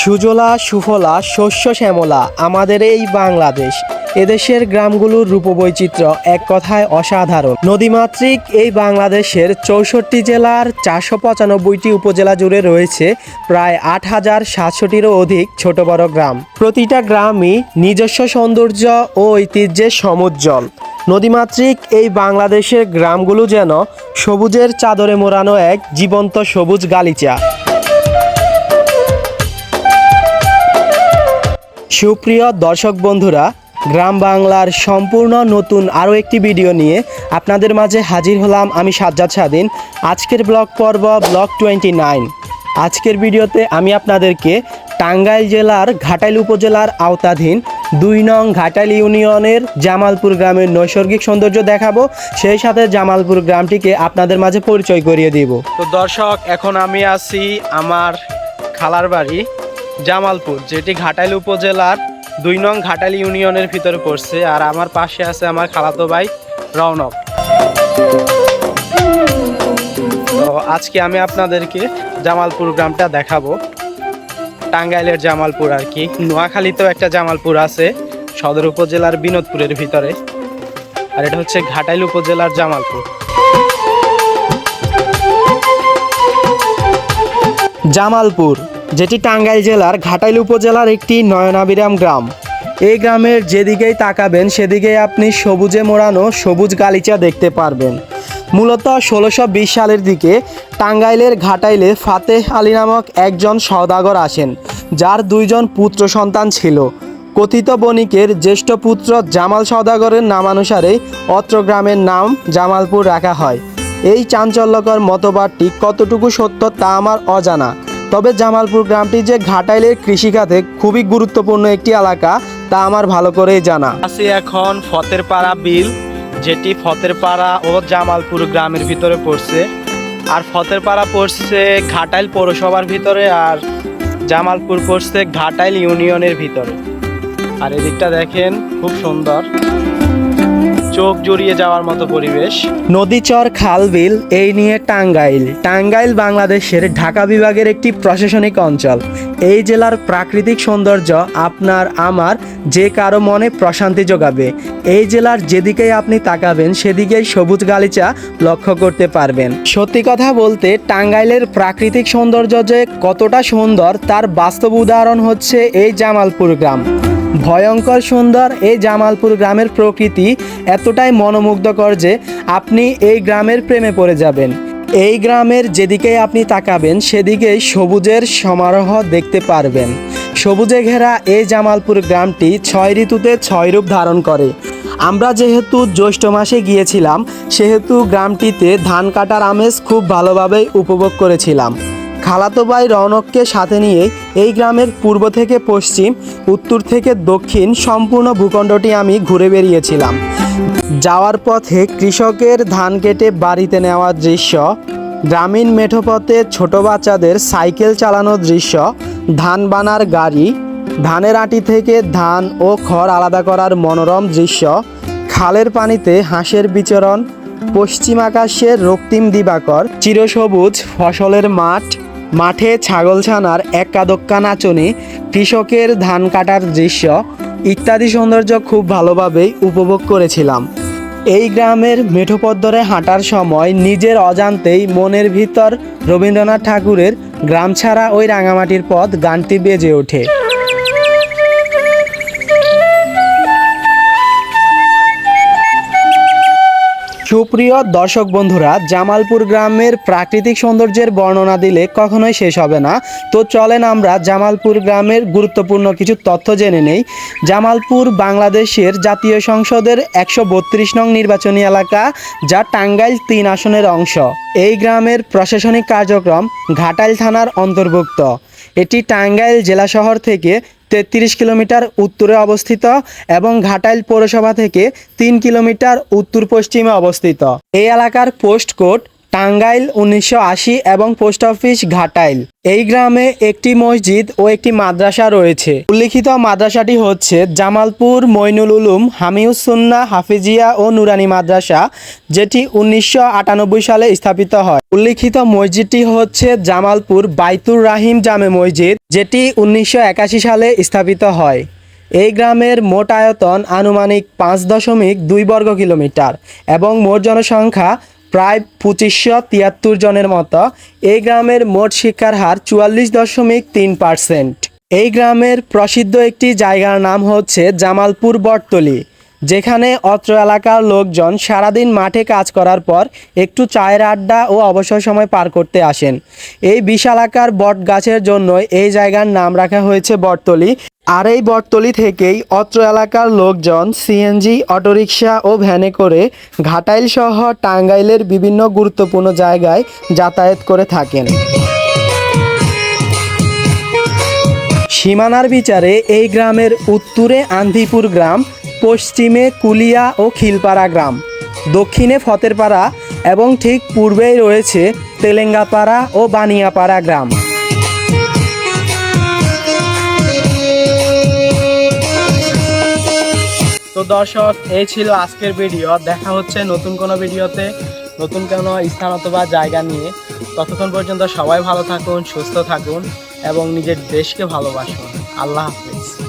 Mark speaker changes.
Speaker 1: সুজলা, সুফলা, শস্য, শ্যামলা, আমাদের এই বাংলাদেশ। এদেশের গ্রামগুলোর রূপবৈচিত্র্য এক কথায় অসাধারণ। নদীমাতৃক এই বাংলাদেশের চৌষট্টি জেলার চারশো পঁচানব্বইটি উপজেলা জুড়ে রয়েছে প্রায় আট হাজার সাতশোটিরও অধিক ছোট বড় গ্রাম। প্রতিটা গ্রামই নিজস্ব সৌন্দর্য ও ঐতিহ্যের সমুজ্জ্বল। নদীমাতৃক এই বাংলাদেশের গ্রামগুলো যেন সবুজের চাদরে মোড়ানো এক জীবন্ত সবুজ গালিচা। সুপ্রিয় দর্শক বন্ধুরা, গ্রাম বাংলার সম্পূর্ণ নতুন আরও একটি ভিডিও নিয়ে আপনাদের মাঝে হাজির হলাম আমি সাজ্জাদ স্বাধীন। আজকের ব্লগ পর্ব, ব্লগ টোয়েন্টি নাইন। আজকের ভিডিওতে আমি আপনাদেরকে টাঙ্গাইল জেলার ঘাটাইল উপজেলার আওতাধীন দুই নং ঘাটাইল ইউনিয়নের জামালপুর গ্রামের নৈসর্গিক সৌন্দর্য দেখাবো। সেই সাথে জামালপুর গ্রামটিকে আপনাদের মাঝে পরিচয় করিয়ে দিব। তো দর্শক, এখন আমি আছি আমার খালার বাড়ি। জামালপুর, যেটি ঘাটাইল উপজেলার দুই নং ঘাটাইল ইউনিয়নের ভিতরে পড়ছে। আর আমার পাশে আছে আমার খালাতো ভাই রৌনক। তো আজকে আমি আপনাদেরকে জামালপুর গ্রামটা দেখাবো। টাঙ্গাইলের জামালপুর আর কি। নোয়াখালীতেও একটা জামালপুর আছে, সদর উপজেলার বিনোদপুরের ভিতরে। আর এটা হচ্ছে ঘাটাইল উপজেলার জামালপুর। জামালপুর যেটি টাঙ্গাইল জেলার ঘাটাইল উপজেলার একটি নয়নাবিরাম গ্রাম। এই গ্রামের যেদিকেই তাকাবেন, সেদিকেই আপনি সবুজে মোড়ানো সবুজ গালিচা দেখতে পারবেন। মূলত ষোলোশো বিশ সালের দিকে টাঙ্গাইলের ঘাটাইলে ফাতেহ আলী নামক একজন সওদাগর আসেন, যার দুইজন পুত্র সন্তান ছিল। কথিত বণিকের জ্যেষ্ঠ পুত্র জামাল সওদাগরের নামানুসারে অত্র গ্রামের নাম জামালপুর রাখা হয়। এই চাঞ্চল্যকর মতবাদটি কতটুকু সত্য তা আমার অজানা। তবে জামালপুর গ্রামটি যে ঘাটাইলের কৃষিখাতে খুবই গুরুত্বপূর্ণ একটি এলাকা, তা আমার ভালো করেই জানা। আছি এখন ফতেরপাড়া বিল, যেটি ফতেরপাড়া ও জামালপুর গ্রামের ভিতরে পড়ছে। আর ফতেরপাড়া পড়ছে ঘাটাইল পৌরসভার ভিতরে আর জামালপুর পড়ছে ঘাটাইল ইউনিয়নের ভিতরে। আর এদিকটা দেখেন, খুব সুন্দর। চোখ জড়িয়ে যাওয়ার মতো পরিবেশ। নদীচর খাল বিল, এই নিয়ে টাঙ্গাইল। টাঙ্গাইল বাংলাদেশের ঢাকা বিভাগের একটি প্রশাসনিক অঞ্চল। এই জেলার প্রাকৃতিক সৌন্দর্য আপনার, আমার, যে কারও মনে প্রশান্তি যোগাবে। এই জেলার যেদিকেই আপনি তাকাবেন, সেদিকেই সবুজ গালিচা লক্ষ্য করতে পারবেন। সত্যি কথা বলতে, টাঙ্গাইলের প্রাকৃতিক সৌন্দর্য যে কতটা সুন্দর, তার বাস্তব উদাহরণ হচ্ছে এই জামালপুর গ্রাম। ভয়ঙ্কর সুন্দর এই জামালপুর গ্রামের প্রকৃতি এতটাই মনোমুগ্ধকর যে আপনি এই গ্রামের প্রেমে পড়ে যাবেন। এই গ্রামের যেদিকেই আপনি তাকাবেন, সেদিকেই সবুজের সমারোহ দেখতে পারবেন। সবুজে ঘেরা এই জামালপুর গ্রামটি ছয় ঋতুতে ছয় রূপ ধারণ করে। আমরা যেহেতু জ্যৈষ্ঠ মাসে গিয়েছিলাম, সেহেতু গ্রামটিতে ধান কাটার আমেজ খুব ভালোভাবে উপভোগ করেছিলাম। খালাতো ভাই রৌনককে সাথে নিয়ে এই গ্রামের পূর্ব থেকে পশ্চিম, উত্তর থেকে দক্ষিণ সম্পূর্ণ ভূখণ্ডটি আমি ঘুরে বেরিয়েছিলাম। যাওয়ার পথে কৃষকের ধান কেটে বাড়িতে নেওয়ার দৃশ্য, গ্রামীণ মেঠোপথে ছোট বাচ্চাদের সাইকেল চালানোর দৃশ্য, ধান বানার গাড়ি, ধানের আটি থেকে ধান ও খড় আলাদা করার মনোরম দৃশ্য, খালের পানিতে হাঁসের বিচরণ, পশ্চিম আকাশের রক্তিম দিবাকর, চিরসবুজ ফসলের মাঠ মাঠে ছাগল ছাগলছানার কাদক্কা নাচনি কৃষকের ধান কাটার দৃশ্য ইত্যাদি সৌন্দর্য খুব ভালোভাবেই উপভোগ করেছিলাম। এই গ্রামের মেঠোপদ্দরে হাঁটার সময় নিজের অজান্তেই মনের ভিতর রবীন্দ্রনাথ ঠাকুরের গ্রাম ছাড়া ওই রাঙামাটির পথ গানটি বেজে ওঠে। সুপ্রিয় দর্শক বন্ধুরা, জামালপুর গ্রামের প্রাকৃতিক সৌন্দর্যের বর্ণনা দিলে কখনোই শেষ হবে না। তো চলেন আমরা জামালপুর গ্রামের গুরুত্বপূর্ণ কিছু তথ্য জেনে নেই। জামালপুর বাংলাদেশের জাতীয় সংসদের একশো বত্রিশ নং নির্বাচনী এলাকা, যা টাঙ্গাইল তিন আসনের অংশ। এই গ্রামের প্রশাসনিক কার্যক্রম ঘাটাইল থানার অন্তর্ভুক্ত। এটি টাঙ্গাইল জেলা শহর থেকে তেত্রিশ কিলোমিটার উত্তরে অবস্থিত এবং ঘাটাইল পৌরসভা থেকে তিন কিলোমিটার উত্তর পশ্চিমে অবস্থিত। এই এলাকার পোস্ট কোড টাঙ্গাইল উনিশশো আশি এবং পোস্ট অফিস ঘাটাইল। এই গ্রামে একটি মসজিদ ও একটি মাদ্রাসা রয়েছে। উল্লিখিত মাদ্রাসাটি হচ্ছে জামালপুর, মইনুল উলুম হামিউসুন্না হাফিজিয়া ও নুরানি মাদ্রাসা, যেটি উনিশশো আটানব্বই সালে স্থাপিত হয়। উল্লিখিত মসজিদটি হচ্ছে জামালপুর বাইতুর রাহিম জামে মসজিদ, যেটি উনিশশো একাশি সালে স্থাপিত হয়। এই গ্রামের মোট আয়তন আনুমানিক পাঁচ দশমিক দুই বর্গ কিলোমিটার এবং মোট জনসংখ্যা প্রায় পঁচিশশো তিয়াত্তর জনের মতো। এই গ্রামের মোট শিক্ষার হার চুয়াল্লিশ দশমিক তিন পার্সেন্ট। এই গ্রামের প্রসিদ্ধ একটি জায়গার নাম হচ্ছে জামালপুর বটতলি, যেখানে অত্র এলাকার লোকজন সারাদিন মাঠে কাজ করার পর একটু চায়ের আড্ডা ও অবসর সময় পার করতে আসেন। এই বিশালাকার বট গাছের জন্য এই জায়গার নাম রাখা হয়েছে বটতলি। আর এই বটতলি থেকেই অত্র এলাকার লোকজন সিএনজি অটোরিকশা ও ভ্যানে করে ঘাটাইল সহ টাঙ্গাইলের বিভিন্ন গুরুত্বপূর্ণ জায়গায় যাতায়াত করে থাকেন। সীমানার বিচারে এই গ্রামের উত্তরে আন্ধিপুর গ্রাম, পশ্চিমে কুলিয়া ও খিলপাড়া গ্রাম, দক্ষিণে ফতেরপাড়া এবং ঠিক পূর্বেই রয়েছে তেলেঙ্গাপাড়া ও বানিয়াপাড়া গ্রাম। দর্শক, এই ছিল আজকের ভিডিও। দেখা হচ্ছে নতুন কোনো ভিডিওতে, নতুন কোনো স্থান অথবা জায়গা নিয়ে। ততক্ষণ পর্যন্ত সবাই ভালো থাকুন, সুস্থ থাকুন এবং নিজের দেশকে ভালোবাসুন। আল্লাহ হাফিজ।